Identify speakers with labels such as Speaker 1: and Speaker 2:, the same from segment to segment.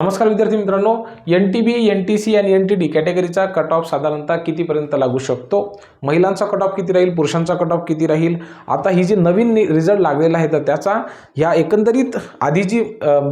Speaker 1: नमस्कार विद्यार्थी मित्रांनो N T B N T C आणि एन टी डी कॅटेगरीचा कट ऑफ साधारणतः कितीपर्यंत लागू शकतो? महिलांचा कट ऑफ किती राहील? पुरुषांचा कट ऑफ किती राहील? आता ही जी नवीन रिझल्ट लागलेला आहे तर त्याचा ह्या एकंदरीत आधी जी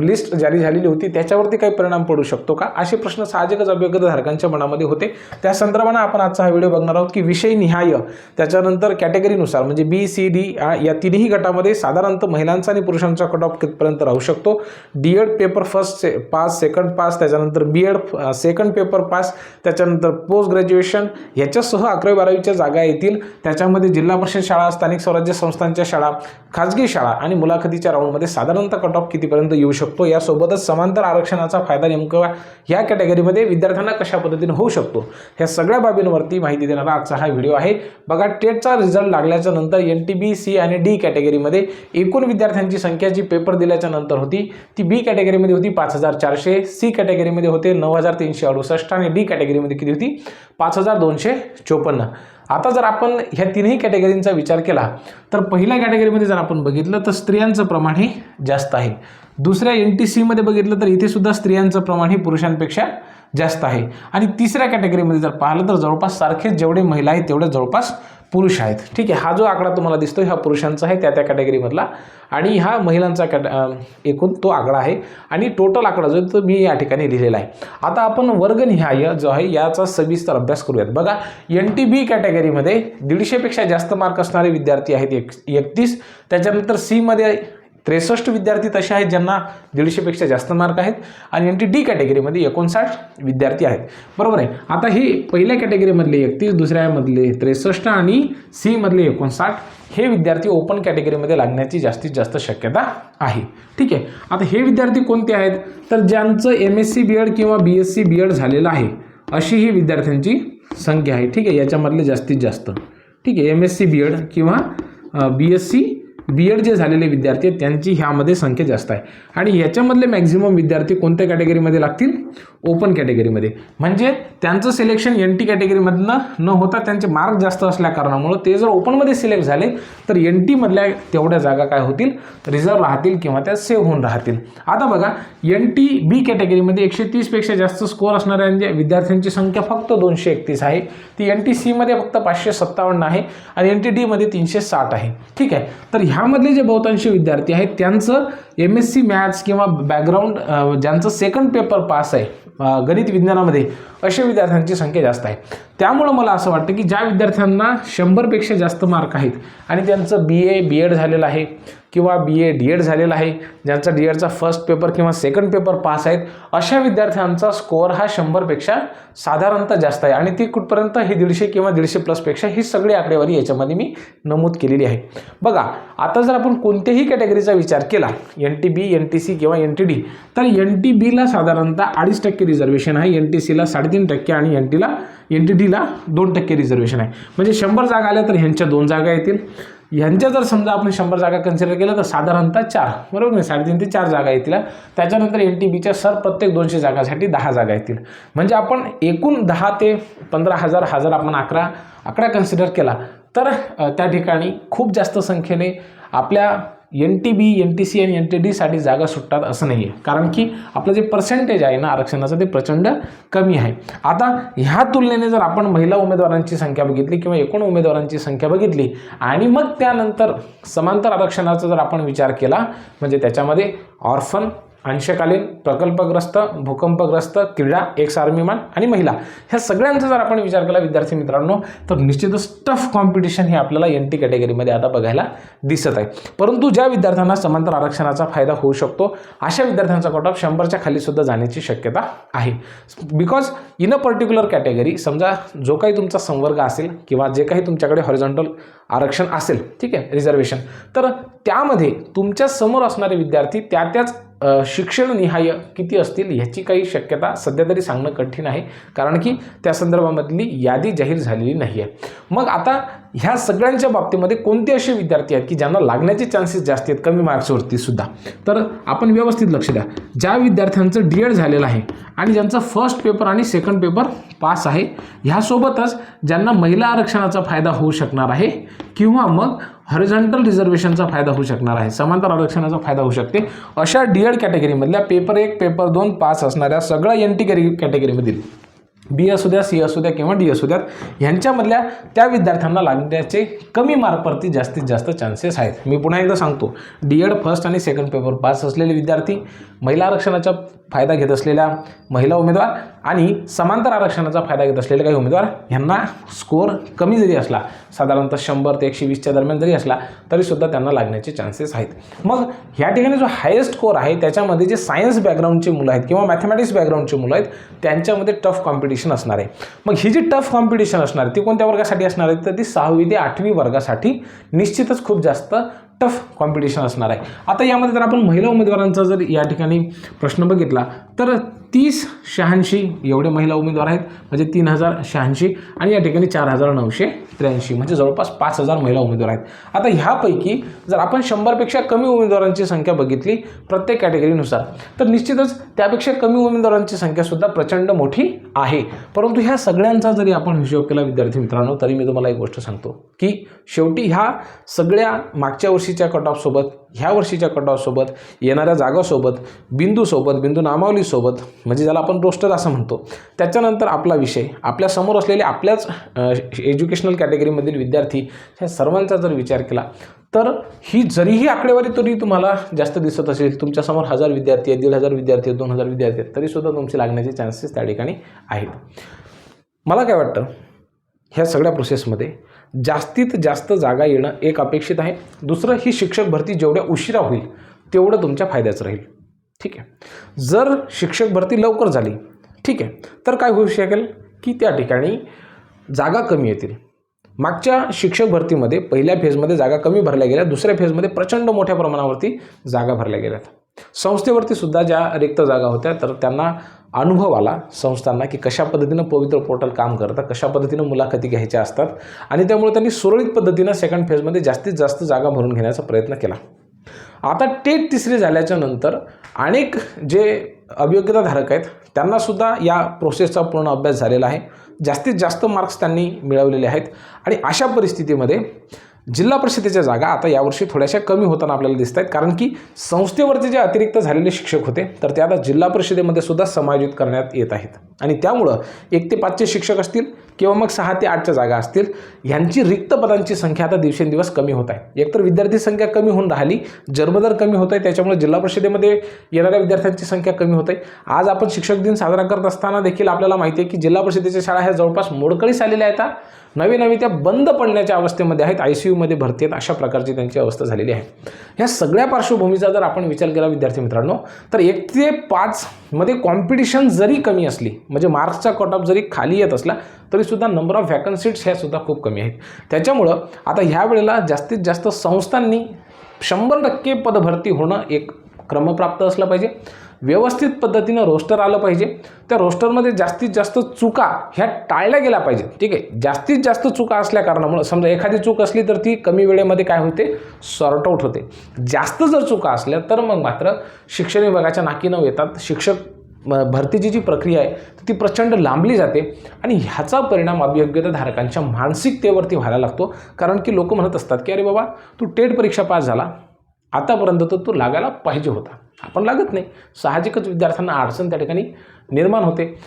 Speaker 1: लिस्ट जारी झालेली होती त्याच्यावरती काही परिणाम पडू शकतो का? असे प्रश्न साहजिकच अभ्यगतधारकांच्या मनामध्ये होते. त्या संदर्भानं आपण आजचा हा व्हिडिओ बघणार आहोत की विषय निहाय. त्याच्यानंतर कॅटेगरीनुसार म्हणजे बी सी डी या तिन्ही गटामध्ये साधारणतः महिलांचा आणि पुरुषांचा कट ऑफ कितपर्यंत राहू शकतो? D Ed paper first pass pass second pass त्याच्यानंतर B Ed second paper pass त्याच्यानंतर पोस्ट ग्रॅज्युएशन याच्यासह अकरावी बारावीच्या जागा येतील. त्याच्यामध्ये जिल्हा परिषद शाळा स्थानिक स्वराज्य संस्थांच्या शाळा खाजगी शाळा आणि मुलाखतीच्या राऊंडमध्ये साधारणतः कट ऑफ कितीपर्यंत येऊ शकतो? यासोबतच समांतर आरक्षणाचा फायदा नेमका या कॅटेगरीमध्ये विद्यार्थ्यांना कशा पद्धतीने होऊ शकतो? ह्या सगळ्या बाबींवरती माहिती देणारा आजचा हा व्हिडिओ आहे. बघा टेटचा रिझल्ट लागल्याच्या नंतर एन टी बी सी आणि डी कॅटेगरीमध्ये एकूण विद्यार्थ्यांची संख्या जी पेपर दिल्याच्या नंतर होती ती बी कॅटेगरीमध्ये होती पाच हजार चारशे सी कॅटेगरीमध्ये होते नऊ हजार तीनशे अडुसष्ट आणि डी कॅटेगरीमध्ये किती होती? पाच हजार दोनशे चोपन्न. आता जर आपण ह्या तिन्ही कॅटेगरींचा विचार केला तर पहिल्या कॅटेगरीमध्ये जर आपण बघितलं तर स्त्रियांचं प्रमाण हे जास्त आहे. दुसऱ्या एन टी सीमध्ये बघितलं तर इथे सुद्धा स्त्रियांचं प्रमाण हे पुरुषांपेक्षा जास्त आहे. आणि तिसऱ्या कॅटेगरीमध्ये जर पाहिलं तर जवळपास सारखेच जेवढे महिला आहेत तेवढे जवळपास पुरुष आहेत. ठीक आहे हा जो आकडा तुम्हाला दिसतो हा पुरुषांचा आहे त्या त्या कॅटेगरीमधला आणि हा महिलांचा कॅट एकूण तो आकडा आहे. आणि टोटल आकडा जो तो मी या ठिकाणी लिहिलेला आहे. आता आपण वर्गनिहाय जो आहे याचा सविस्तर अभ्यास करूयात. बघा एन टी बी कॅटेगरीमध्ये दीडशेपेक्षा जास्त मार्क असणारे विद्यार्थी आहेत एक एकतीस. त्याच्यानंतर सीमध्ये त्रेसष्ट विद्यार्थी तसे आहेत ज्यांना दीडशेपेक्षा जास्त मार्क आहेत आणि एन टी डी कॅटेगरीमध्ये एकोणसाठ विद्यार्थी आहेत. बरोबर आहे? आता हे पहिल्या कॅटेगरीमधले एकतीस दुसऱ्यामधले त्रेसष्ट आणि सीमधले एकोणसाठ हे विद्यार्थी ओपन कॅटेगरीमध्ये लागण्याची जास्तीत जास्त शक्यता आहे. ठीक आहे? आता हे विद्यार्थी कोणते आहेत? तर ज्यांचं M S C B Ed किंवा B S C B Ed झालेलं आहे अशी ही विद्यार्थ्यांची संख्या आहे. ठीक आहे? याच्यामधले जास्तीत जास्त. ठीक आहे? M S C B Ed किंवा B S C B Ed जे झालेले विद्यार्थी आहेत त्यांची ह्यामध्ये संख्या जास्त आहे. आणि ह्याच्यामधले मॅक्झिमम विद्यार्थी कोणत्या कॅटेगरीमध्ये लागतील? ओपन कॅटेगरीमध्ये म्हणजे त्यांचं सिलेक्शन एन टी कॅटेगरीमधनं न होता त्यांचे मार्क जास्त असल्या कारणामुळं ते जर ओपनमध्ये सिलेक्ट झाले तर एन टीमधल्या तेवढ्या जागा काय होतील? रिझर्व राहतील किंवा त्या सेव्ह होऊन राहतील. आता बघा एन टी बी कॅटेगरीमध्ये एकशे तीसपेक्षा जास्त स्कोअर असणाऱ्या विद्यार्थ्यांची संख्या फक्त दोनशे एकतीस आहे. ती एन टी सीमध्ये फक्त पाचशे सत्तावन्न आहे आणि एन टी डीमध्ये तीनशे साठ आहे. ठीक आहे? तर ह्या ह्यामधले जे बहुतांश विद्यार्थी आहेत त्यांचं एम एस सी मॅथ्स किंवा बॅकग्राऊंड ज्यांचं सेकंड पेपर पास आहे गणित विज्ञानामध्ये अशा विद्यार्थ्यांची संख्या जास्त आहे. त्यामुळं मला असं वाटतं की ज्या विद्यार्थ्यांना शंभरपेक्षा जास्त मार्क आहेत आणि त्यांचं बी ए बी एड झालेलं आहे किंवा बी ए डी एड झालेलं आहे ज्यांचा डी एडचा फर्स्ट पेपर किंवा सेकंड पेपर पास आहेत अशा विद्यार्थ्यांचा स्कोअर हा शंभरपेक्षा साधारणतः जास्त आहे. आणि ती कुठपर्यंत? ही दीडशे किंवा दीडशे प्लसपेक्षा ही सगळी आकडेवारी याच्यामध्ये मी नमूद केलेली आहे. बघा आता जर आपण कोणत्याही कॅटेगरीचा विचार केला N T B N T C किंवा एन टी डी तर एन टी बीला साधारणतः अडीच टक्के रिझर्वेशन आहे. एन टी सीला साडेतीन टक्के आणि एन टीला एन टी डीला दोन टक्के रिझर्वेशन आहे. म्हणजे शंभर जागा आल्या तर ह्यांच्या दोन जागा येतील. ह्यांच्या जर समजा आपण शंभर जागा कन्सिडर केलं तर साधारणतः चार बरोबर नाही? साडेतीन ते चार जागा येतील. त्याच्यानंतर एन टी बीच्या सर प्रत्येक दोनशे जागासाठी दहा जागा येतील. म्हणजे आपण एकूण दहा ते पंधरा हजार हजार आपण अकरा आकडा कन्सिडर केला तर त्या ठिकाणी खूप जास्त संख्येने आपल्या N T B N T C आणि एन टी डीसाठी जागा सुटतात असं नाही आहे कारण की आपलं जे पर्सेंटेज आहे ना आरक्षणाचं ते प्रचंड कमी आहे. आता ह्या तुलनेने जर आपण महिला उमेदवारांची संख्या बघितली किंवा एकूण उमेदवारांची संख्या बघितली आणि मग त्यानंतर समांतर आरक्षणाचा जर आपण विचार केला म्हणजे त्याच्यामध्ये ऑर्फन अंशकालीन प्रकल्पग्रस्त भूकंपग्रस्त क्रीडा एक्स आर्मीमॅन आणि महिला. ह्या सगळ्यांचा जर आपण विचार केला विद्यार्थी मित्रांनो तर निश्चितच टफ कॉम्पिटिशन हे आपल्याला एन टी कॅटेगरीमध्ये आता बघायला दिसत आहे. परंतु ज्या विद्यार्थ्यांना समांतर आरक्षणाचा फायदा होऊ शकतो अशा विद्यार्थ्यांचा कट ऑफ शंभरच्या खाली सुद्धा जाण्याची शक्यता आहे. Because in a particular category समजा जो काही तुमचा संवर्ग असेल किंवा जे काही तुमच्याकडे हॉरिझॉन्टल आरक्षण असेल ठीक आहे रिझर्वेशन तर त्यामध्ये तुमच्यासमोर असणारे विद्यार्थी त्या त्याच शिक्षणनिहाय किती असतील ह्याची काही शक्यता सध्या तरी सांगणं कठीण आहे. कारण की त्या संदर्भामधली यादी जाहीर झालेली नाही आहे मग आता ह्या सगळ्यांच्या बाबतीमध्ये कोणते असे विद्यार्थी आहेत की ज्यांना लागण्याचे चान्सेस जास्त आहेत कमी मार्क्सवरती सुद्धा? तर आपण व्यवस्थित लक्ष द्या. ज्या विद्यार्थ्यांचं डी एड झालेलं आहे आणि ज्यांचं फर्स्ट पेपर आणि सेकंड पेपर पास आहे ह्यासोबतच ज्यांना महिला आरक्षणाचा फायदा होऊ शकणार आहे किंवा मग हॉरिझॉन्टल रिझर्वेशनचा फायदा होऊ शकणार आहे. समांतर आरक्षणाचा फायदा होऊ शकते. अशा डी एड कॅटेगरीमधल्या पेपर एक पेपर दोन पास असणाऱ्या सगळ्या एन टी कॅटेगरीमधील बी असू द्या सी असू द्या किंवा डी असू द्यात ह्यांच्यामधल्या त्या विद्यार्थ्यांना लागण्याचे कमी मार्कवरती जास्तीत जास्त चान्सेस आहेत. मी पुन्हा एकदा सांगतो डी एड फर्स्ट आणि सेकंड पेपर पास असलेले विद्यार्थी महिला आरक्षणाच्या फायदा घेत असलेल्या महिला उमेदवार आणि समांतर आरक्षणाचा फायदा घेत असलेले काही उमेदवार ह्यांना स्कोअर कमी जरी असला साधारणतः शंभर ते एकशे वीसच्या दरम्यान जरी असला तरीसुद्धा त्यांना लागण्याचे चान्सेस आहेत. मग ह्या ठिकाणी जो हायेस्ट स्कोअर आहे त्याच्यामध्ये जे सायन्स बॅकग्राऊंडचे मुलं आहेत किंवा मॅथमॅटिक्स बॅकग्राऊंडचे मुलं आहेत त्यांच्यामध्ये टफ कॉम्पिटिशन असणार आहे. मग ही जी टफ कॉम्पिटिशन असणार आहे ती कोणत्या वर्गासाठी असणार आहे? तर ती सहावी ते आठवी वर्गासाठी निश्चितच खूप जास्त टफ कॉम्पिटिशन असणार आहे. आता यामध्ये जर आपण महिला उमेदवारांचा जर या ठिकाणी प्रश्न बघितला तर तीस शहाऐंशी एवढे महिला उमेदवार आहेत. म्हणजे तीन हजार शहाऐंशी आणि या ठिकाणी चार हजार नऊशे त्र्याऐंशी. म्हणजे जवळपास पाच हजार महिला उमेदवार आहेत. आता ह्यापैकी जर आपण शंभरपेक्षा कमी उमेदवारांची संख्या बघितली प्रत्येक कॅटेगरीनुसार तर निश्चितच त्यापेक्षा कमी उमेदवारांची संख्यासुद्धा प्रचंड मोठी आहे. परंतु ह्या सगळ्यांचा जरी आपण हिशोब केला विद्यार्थी मित्रांनो तरी मी तुम्हाला एक गोष्ट सांगतो की शेवटी ह्या सगळ्या मागच्या वर्षीच्या कट ऑफसोबत ह्या वर्षीच्या कट येणाऱ्या जागासोबत बिंदूसोबत बिंदू नामावलीसोबत म्हणजे ज्याला आपण रोस्टर असं म्हणतो त्याच्यानंतर आपला विषय आपल्यासमोर असलेले आपल्याच एज्युकेशनल कॅटेगरीमधील विद्यार्थी ह्या सर्वांचा जर विचार केला तर ही जरीही आकडेवारी तरी तुम्हाला जास्त दिसत असेल तुमच्यासमोर हजार विद्यार्थी आहेत दीड हजार विद्यार्थी आहेत दोन हजार विद्यार्थी आहेत तरीसुद्धा तुमचे लागण्याचे चान्सेस त्या ठिकाणी आहेत. मला काय वाटतं ह्या सगळ्या प्रोसेसमध्ये जास्तीत जास्त जागा येणं एक अपेक्षित आहे. दुसरं ही शिक्षक भरती जेवढ्या उशिरा होईल तेवढं तुमच्या फायद्याचं राहील. ठीक आहे. जर शिक्षक भरती लवकर झाली ठीक आहे तर काय होऊ शकेल? की त्या ठिकाणी जागा कमी येतील. मागच्या शिक्षक भरतीमध्ये पहिल्या फेजमध्ये जागा कमी भरल्या गेल्या दुसऱ्या फेजमध्ये प्रचंड मोठ्या प्रमाणावरती जागा भरल्या गेल्यात. संस्थेवरती सुद्धा ज्या रिक्त जागा होत्या तर त्यांना अनुभव आला संस्थांना की कशा पद्धतीनं पवित्र पोर्टल काम करतं कशा पद्धतीनं मुलाखती घ्यायच्या असतात आणि त्यामुळे त्यांनी सुरळीत पद्धतीनं सेकंड फेजमध्ये जास्तीत जास्त जागा भरून घेण्याचा प्रयत्न केला. आता टेट तिसरी झाल्याच्यानंतर अनेक जे अभियोग्यताधारक आहेत त्यांनासुद्धा या प्रोसेसचा पूर्ण अभ्यास झालेला आहे. जास्तीत जास्त मार्क्स त्यांनी मिळवलेले आहेत. आणि अशा परिस्थितीमध्ये जिल्हा परिषदेच्या जागा आता यावर्षी थोड्याशा कमी होताना आपल्याला दिसत आहेत कारण की संस्थेवरचे जे अतिरिक्त झालेले शिक्षक होते तर ते आता जिल्हा परिषदेमध्ये सुद्धा समायोजित करण्यात येत आहेत. आणि त्यामुळं एक ते पाचचे शिक्षक असतील किंवा मग सहा ते आठच्या जागा असतील ह्यांची रिक्त पदांची संख्या आता दिवसेंदिवस कमी होत आहे. एकतर विद्यार्थी संख्या कमी होऊन राहिली जन्मदर कमी होत आहे त्याच्यामुळे जिल्हा परिषदेमध्ये येणाऱ्या विद्यार्थ्यांची संख्या कमी होत आहे. आज आपण शिक्षक दिन साजरा करत असताना देखील आपल्याला माहिती आहे की जिल्हा परिषदेच्या शाळा ह्या जवळपास मोडकळीस आलेल्या आहेत नवे नवे त्या बंद पडण्याच्या अवस्थेमध्ये आहेत आय सी यूमध्ये भरती आहेत अशा प्रकारची त्यांची अवस्था झालेली आहे. ह्या सगळ्या पार्श्वभूमीचा जर आपण विचार केला विद्यार्थी मित्रांनो तर एक ते पाच मध्ये कॉम्पिटिशन जरी कमी असली म्हणजे मार्क्सचा कट ऑफ जरी खाली येत असला तरीसुद्धा नंबर ऑफ व्हॅकन्सीट्स ह्या सुद्धा खूप कमी आहेत. त्याच्यामुळं आता ह्या वेळेला जास्तीत जास्त संस्थांनी शंभर टक्के पदभरती होणं एक क्रमप्राप्त असलं पाहिजे. व्यवस्थित पद्धतीनं रोस्टर आलं पाहिजे. त्या रोस्टरमध्ये जास्तीत जास्त चुका ह्या टाळल्या गेल्या पाहिजेत. ठीक आहे? जास्तीत जास्त चुका असल्या कारणामुळं समजा एखादी चूक असली तर ती कमी वेळेमध्ये काय होते? सॉर्ट आऊट होते. जास्त जर चुका असल्या तर मग मात्र शिक्षण विभागाच्या नाकी न येतात. शिक्षक भरतीची जी प्रक्रिया आहे ती प्रचंड लांबली जाते आणि ह्याचा परिणाम अभियोग्यताधारकांच्या मानसिकतेवरती व्हायला लागतो. कारण की लोक म्हणत असतात की अरे बाबा तू टेट परीक्षा पास झाला आतापर्यंत तर तो लागायला पाहिजे होता. आपण लागत नाही. साहजिकच विद्यार्थ्यांना अडचण त्या ठिकाणी निर्माण होते.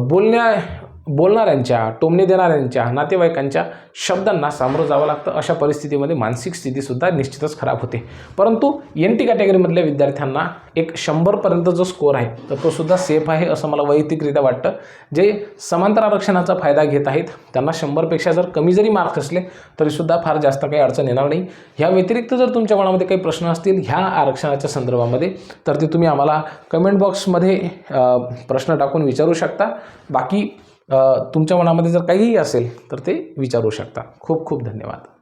Speaker 1: बोलण्या बोलणाऱ्यांच्या टोमणे देणाऱ्यांच्या नातेवाईकांच्या शब्दांना सामोरं जावं लागतं. अशा परिस्थितीमध्ये मानसिक स्थितीसुद्धा निश्चितच खराब होते. परंतु एन टी कॅटेगरीमधल्या विद्यार्थ्यांना एक शंभरपर्यंत जो स्कोअर आहे तर तो सुद्धा सेफ आहे असं मला वैयक्तिकरित्या वाटतं. जे समांतर आरक्षणाचा फायदा घेत आहेत त्यांना शंभरपेक्षा जर कमी जरी मार्क्स असले तरीसुद्धा फार जास्त काही अडचण येणार नाही. ह्या व्यतिरिक्त जर तुमच्या मनामध्ये काही प्रश्न असतील ह्या आरक्षणाच्या संदर्भामध्ये तर ते तुम्ही आम्हाला कमेंट बॉक्समध्ये प्रश्न टाकून विचारू शकता. बाकी तुमच्या मनामध्ये जर काहीही असेल तर ते विचारू शकता. खूप खूप धन्यवाद.